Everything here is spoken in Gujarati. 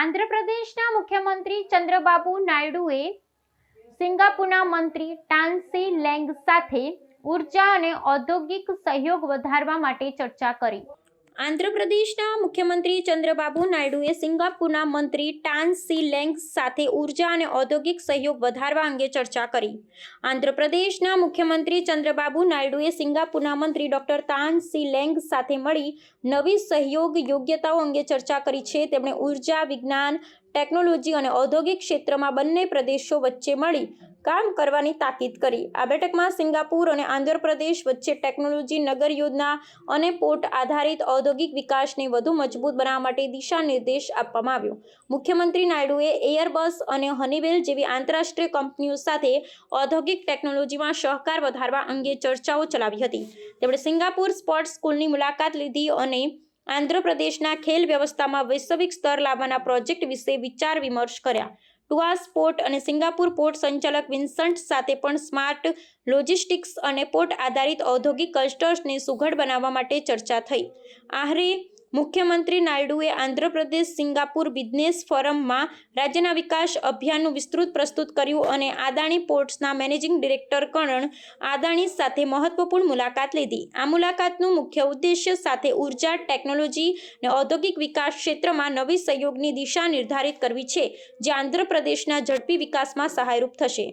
આંધ્રપ્રદેશના મુખ્યમંત્રી ચંદ્રબાબુ નાયડુએ સિંગાપુરના મંત્રી ટાન્સી લેંગ સાથે ઊર્જા અને ઔદ્યોગિક સહયોગ વધારવા માટે ચર્ચા કરી. આંધ્રપ્રદેશના મુખ્યમંત્રી ચંદ્રબાબુ નાયડુએ સિંગાપુરના મંત્રી ટાન સી લેંગ સાથે ઊર્જા અને ઔદ્યોગિક સહયોગ વધારવા અંગે ચર્ચા કરી. આંધ્રપ્રદેશના મુખ્યમંત્રી ચંદ્રબાબુ નાયડુએ સિંગાપુરના મંત્રી ડોક્ટર તાન સી લેંગ સાથે મળી નવી સહયોગ યોગ્યતાઓ અંગે ચર્ચા કરી છે. તેમણે ઊર્જા, વિજ્ઞાન, ટેકનોલોજી અને ઔદ્યોગિક ક્ષેત્રમાં બંને પ્રદેશો વચ્ચે મળી કામ કરવાની તાકીદ કરી. આ બેઠકમાં સિંગાપુર અને આંધ્રપ્રદેશ વચ્ચે ટેકનોલોજી, નગર યોજના અને પોર્ટ આધારિત ઔદ્યોગિક વિકાસને વધુ મજબૂત બનાવવા માટે દિશા નિર્દેશ આપવામાં આવ્યો. મુખ્યમંત્રી નાયડુએ એયરબસ અને હનીવેલ જેવી આંતરરાષ્ટ્રીય કંપનીઓ સાથે ઔદ્યોગિક ટેકનોલોજીમાં સહકાર વધારવા અંગે ચર્ચાઓ ચલાવી હતી. તેમણે સિંગાપુર સ્પોર્ટ્સ સ્કૂલની મુલાકાત લીધી અને આંધ્રપ્રદેશના ખેલ વ્યવસ્થામાં વૈશ્વિક સ્તર લાવવાના પ્રોજેક્ટ વિશે વિચાર વિમર્શ કર્યા. ટુઆ પોર્ટ અને સિંગાપુર પોર્ટ સંચાલક વિન્સન્ટ સાથે પણ સ્માર્ટ લોજિસ્ટિક્સ અને પોર્ટ આધારિત ઔદ્યોગિક ક્લસ્ટર્સને સુઘડ બનાવવા માટે ચર્ચા થઈ. આહરે મુખ્યમંત્રી નાયડુએ આંધ્રપ્રદેશ સિંગાપુર બિઝનેસ ફોરમમાં રાજ્યના વિકાસ અભિયાનનું વિસ્તૃત પ્રસ્તુત કર્યું અને આદાણી પોર્ટ્સના મેનેજિંગ ડિરેક્ટર કરણ આદાણી સાથે મહત્વપૂર્ણ મુલાકાત લીધી. આ મુલાકાતનું મુખ્ય ઉદ્દેશ્ય સાથે ઊર્જા, ટેકનોલોજી અને ઔદ્યોગિક વિકાસ ક્ષેત્રમાં નવી સહયોગની દિશા નિર્ધારિત કરવી છે, જે આંધ્રપ્રદેશના ઝડપી વિકાસમાં સહાયરૂપ થશે.